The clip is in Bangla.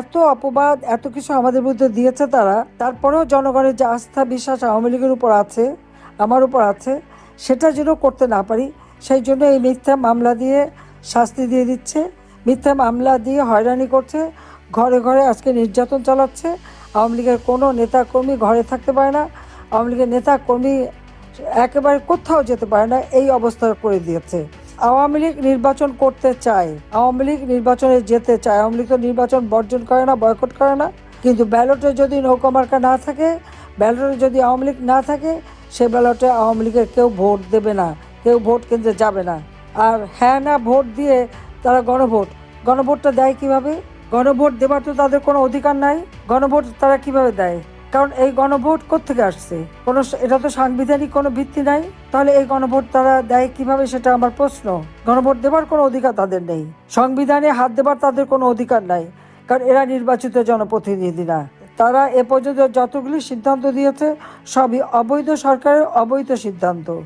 এত অপবাদ, এত কিছু আমাদের মধ্যে দিয়েছে তারা, তারপরেও জনগণের যে আস্থা, বিশ্বাস আওয়ামী লীগের উপর আছে, আমার উপর আছে, সেটা যেন করতে না পারি, সেই জন্য এই মিথ্যা মামলা দিয়ে শাস্তি দিয়ে দিচ্ছে, মিথ্যা মামলা দিয়ে হয়রানি করছে, ঘরে ঘরে আজকে নির্যাতন চালাচ্ছে, আওয়ামী লীগের কোনো নেতা কর্মী ঘরে থাকতে পারে না, আওয়ামী লীগের নেতা কর্মী একেবারে কোথাও যেতে পারে না, এই অবস্থা করে দিয়েছে। আওয়ামী লীগ নির্বাচন করতে চায়। আওয়ামী লীগ নির্বাচনে যেতে চায়। আওয়ামী লীগ তো নির্বাচন বর্জন করে না, বয়কট করে না। কিন্তু ব্যালটে যদি নৌকা মার্কা না থাকে, ব্যালটে যদি আওয়ামী লীগ না থাকে, সে ব্যালটে আওয়ামী লীগের কেউ ভোট দেবে না, কেউ ভোট কেন্দ্রে যাবে না। আর হ্যাঁ না ভোট দিয়ে তারা গণভোট। গণভোটটা দেয় কীভাবে? গণভোট দেবার তো তাদের কোনো অধিকার নাই। গণভোট তারা কীভাবে দেয়? কারণ এই গণভোট কোথেকে আসছে? কোনো এটা তো সাংবিধানিক কোনো ভিত্তি নাই। তাহলে এই গণভোট তারা দেয় কীভাবে সেটা আমার প্রশ্ন। গণভোট দেবার কোনো অধিকার তাদের নেই। সংবিধানে হাত দেবার তাদের কোনো অধিকার নাই। কারণ এরা নির্বাচিত জনপ্রতিনিধি না তারা এ পর্যন্ত যতগুলি সিদ্ধান্ত দিয়েছে, সবই অবৈধ সরকারের অবৈধ সিদ্ধান্ত।